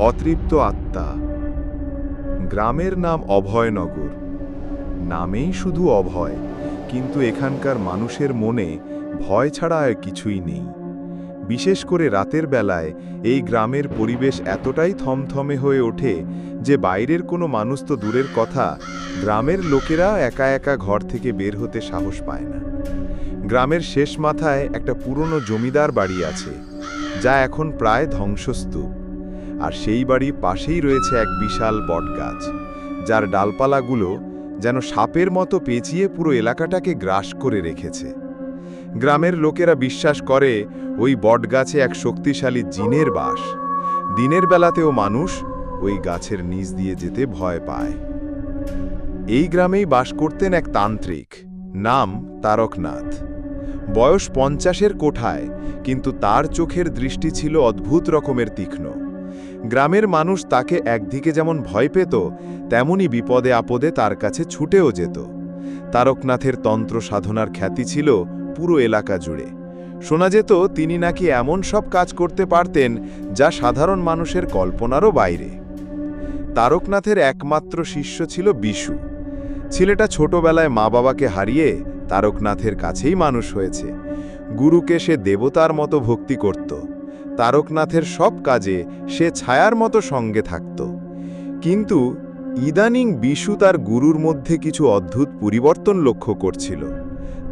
অতৃপ্ত আত্মা। গ্রামের নাম অভয়নগর। নামেই শুধু অভয়, কিন্তু এখানকার মানুষের মনে ভয় ছাড়া আর কিছুই নেই। বিশেষ করে রাতের বেলায় এই গ্রামের পরিবেশ এতটাই থমথমে হয়ে ওঠে যে বাইরের কোনো মানুষ তো দূরের কথা, গ্রামের লোকেরা একা একা ঘর থেকে বের হতে সাহস পায় না। গ্রামের শেষ মাথায় একটা পুরনো জমিদার বাড়ি আছে, যা এখন প্রায় ধ্বংসস্তূপ। আর সেই বাড়ির পাশেই রয়েছে এক বিশাল বটগাছ। যার ডালপালাগুলো যেন সাপের মতো পেঁচিয়ে পুরো এলাকাটাকে গ্রাস করে রেখেছে। গ্রামের লোকেরা বিশ্বাস করে ওই বটগাছে এক শক্তিশালী জিনের বাস। দিনের বেলাতেও মানুষ ওই গাছের নিচ দিয়ে যেতে ভয় পায়। এই গ্রামেই বাস করতেন এক তান্ত্রিক, নাম তারকনাথ। বয়স পঞ্চাশের কোঠায়, কিন্তু তার চোখের দৃষ্টি ছিল অদ্ভুত রকমের তীক্ষ্ণ। গ্রামের মানুষ তাকে একদিকে যেমন ভয় পেত, তেমনি বিপদে আপদে তার কাছে ছুটেও যেত। তারকনাথের তন্ত্র সাধনার খ্যাতি ছিল পুরো এলাকা জুড়ে। শোনা যেত তিনি নাকি এমন সব কাজ করতে পারতেন যা সাধারণ মানুষের কল্পনারও বাইরে। তারকনাথের একমাত্র শিষ্য ছিল বিশু। ছেলেটা ছোটবেলায় মা বাবাকে হারিয়ে তারকনাথের কাছেই মানুষ হয়েছে। গুরুকে সে দেবতার মতো ভক্তি করত। তারকনাথের সব কাজে সে ছায়ার মতো সঙ্গে থাকত। কিন্তু ইদানিং বিশু তার গুরুর মধ্যে কিছু অদ্ভুত পরিবর্তন লক্ষ্য করছিল।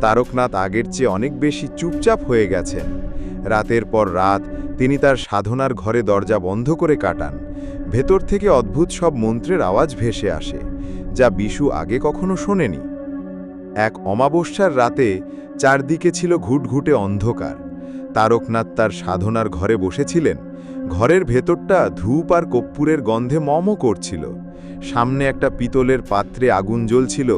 তারকনাথ আগের চেয়ে অনেক বেশি চুপচাপ হয়ে গেছেন। রাতের পর রাত তিনি তার সাধনার ঘরে দরজা বন্ধ করে কাটান। ভেতর থেকে অদ্ভুত সব মন্ত্রের আওয়াজ ভেসে আসে, যা বিশু আগে কখনো শোনেনি। এক অমাবস্যার রাতে চারদিকে ছিল ঘুটঘুটে অন্ধকার। তারকনাথ তার সাধনার ঘরে বসেছিলেন। ঘরের ভেতরটা ধূপ আর কপ্পুরের গন্ধে মম করছিল। সামনে একটা পিতলের পাত্রে আগুন জ্বলছিল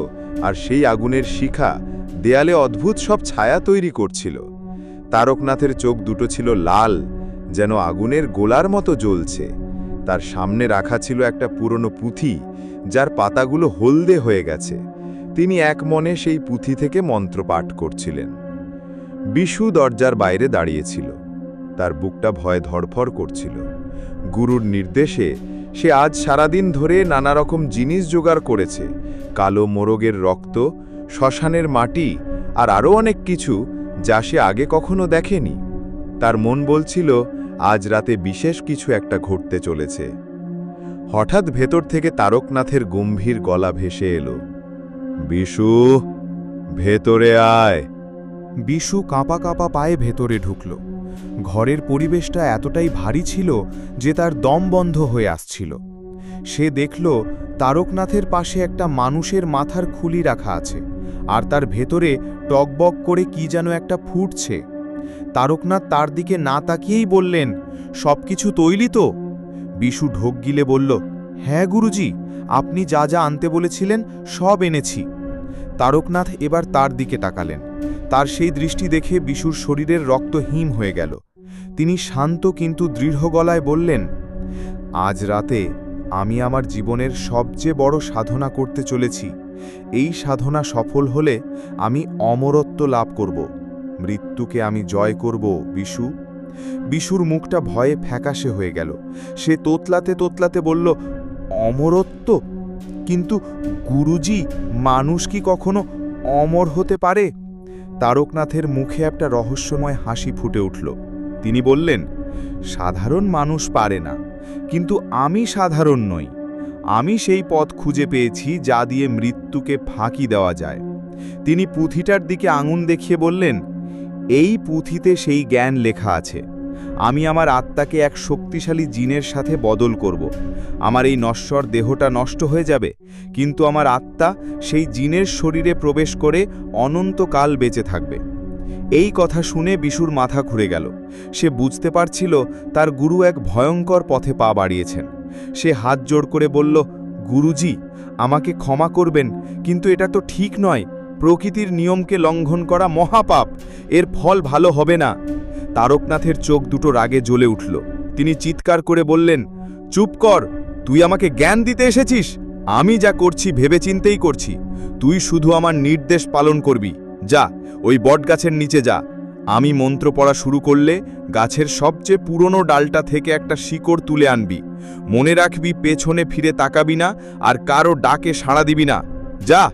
আর সেই আগুনের শিখা দেয়ালে অদ্ভুত সব ছায়া তৈরি করছিল। তারকনাথের চোখ দুটো ছিল লাল, যেন আগুনের গোলার মতো জ্বলছে। তার সামনে রাখা ছিল একটা পুরনো পুঁথি, যার পাতাগুলো হলদে হয়ে গেছে। তিনি এক মনে সেই পুঁথি থেকে মন্ত্র পাঠ করছিলেন। বিশু দরজার বাইরে দাঁড়িয়েছিল। তার বুকটা ভয়ে ধড়ফড় করছিল। গুরুর নির্দেশে সে আজ সারাদিন ধরে নানা রকম জিনিস জোগাড় করেছে। কালো মোরগের রক্ত, শ্মশানের মাটি আর আরও অনেক কিছু যা সে আগে কখনো দেখেনি। তার মন বলছিল, আজ রাতে বিশেষ কিছু একটা ঘটতে চলেছে। হঠাৎ ভেতর থেকে তারকনাথের গম্ভীর গলা ভেসে এলো। বিশু, ভেতরে আয়। বিশু কাঁপা কাঁপা পায়ে ভেতরে ঢুকল। ঘরের পরিবেশটা এতটাই ভারী ছিল যে তার দম বন্ধ হয়ে আসছিল। সে দেখল তারকনাথের পাশে একটা মানুষের মাথার খুলি রাখা আছে, আর তার ভেতরে টকবক করে কি যেন একটা ফুটছে। তারকনাথ তার দিকে না তাকিয়েই বললেন সব কিছু তৈলি তো? বিশু ঢোক গিলে বলল হ্যাঁ গুরুজি, আপনি যা যা আনতে বলেছিলেন সব এনেছি। তারকনাথ এবার তার দিকে তাকালেন। তার সেই দৃষ্টি দেখে বিশুর শরীরের রক্ত হিম হয়ে গেল। তিনি শান্ত কিন্তু দৃঢ় গলায় বললেন, আজ রাতে আমি আমার জীবনের সবচেয়ে বড় সাধনা করতে চলেছি। এই সাধনা সফল হলে আমি অমরত্ব লাভ করব। মৃত্যুকে আমি জয় করব, বিশু। বিশুর মুখটা ভয়ে ফ্যাকাশে হয়ে গেল। সে তোতলাতে তোতলাতে বলল, অমরত্ব? কিন্তু গুরুজি মানুষ কি কখনো অমর হতে পারে? তারকনাথের মুখে একটা রহস্যময় হাসি ফুটে উঠল। তিনি বললেন, সাধারণ মানুষ পারে না, কিন্তু আমি সাধারণ নই। আমি সেই পথ খুঁজে পেয়েছি যা দিয়ে মৃত্যুকে ফাঁকি দেওয়া যায়। তিনি পুঁথিটার দিকে আঙুন দেখিয়ে বললেন, এই পুঁথিতে সেই জ্ঞান লেখা আছে। আমি আমার আত্মাকে এক শক্তিশালী জিনের সাথে বদল করব। আমার এই নশ্বর দেহটা নষ্ট হয়ে যাবে, কিন্তু আমার আত্মা সেই জিনের শরীরে প্রবেশ করে অনন্তকাল বেঁচে থাকবে। এই কথা শুনে বিশুর মাথা ঘুরে গেল। সে বুঝতে পারছিল তার গুরু এক ভয়ঙ্কর পথে পা বাড়িয়েছেন। সে হাত জোড় করে বলল, গুরুজি, আমাকে ক্ষমা করবেন, কিন্তু এটা তো ঠিক নয়। প্রকৃতির নিয়মকে লঙ্ঘন করা মহাপাপ। এর ফল ভালো হবে না। তারকনাথের চোখ দুটো রাগে জ্বলে উঠল। তিনি চিৎকার করে বললেন, চুপ কর, তুই আমাকে জ্ঞান দিতে এসেছিস? আমি যা করছি ভেবেচিন্তেই করছি। তুই শুধু আমার নির্দেশ পালন করবি। যা, ওই বটগাছের নিচে যা। আমি মন্ত্র পড়া শুরু করলে গাছের সবচেয়ে পুরনো ডালটা থেকে একটা শিকড় তুলে আনবি। মনে রাখবি পেছনে ফিরে তাকাবি না আর কারও ডাকে সাড়া দিবি না। যা